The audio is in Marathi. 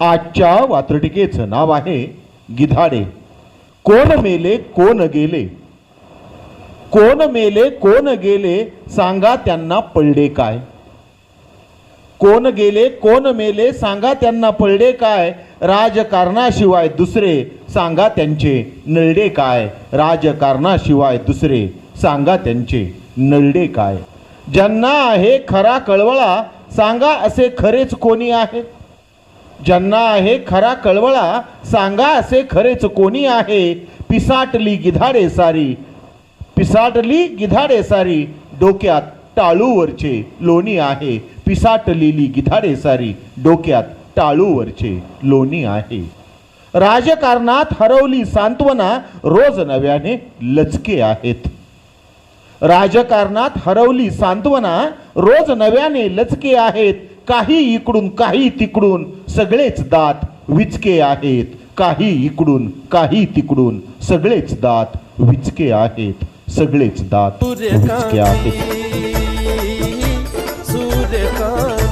आजच्या वात्रटिकेचं नाव आहे गिधाडे. कोण मेले कोण गेले? कोण मेले कोण गेले? सांगा त्यांना पळडे काय. कोण गेले कोण मेले? सांगा त्यांना पळडे काय. राजकारणाशिवाय दुसरे सांगा त्यांचे नळडे काय. राजकारणाशिवाय दुसरे सांगा त्यांचे नळडे काय. ज्यांना आहे खरा कळवळा सांगा असे खरेच कोणी आहे. ज्यांना आहे खरा कळवळा सांगा असे खरेच कोणी आहे? पिसाटली गिधाडे सारी. पिसाटली गिधाडे सारी. डोक्यात टाळूवरचे लोणी आहे. पिसाटलेली गिधाडे सारी. डोक्यात टाळूवरचे लोणी आहे. राजकारणात हरवली सांत्वना रोज नव्याने लचके आहेत. राजकारणात हरवली सांत्वना रोज नव्याने लचके आहेत. काही इकडून काही तिकडून सगळेच दात विचके आहेत. काही इकडून काही तिकडून सगळेच दात विचके आहेत. सगळेच दात विचके आहेत.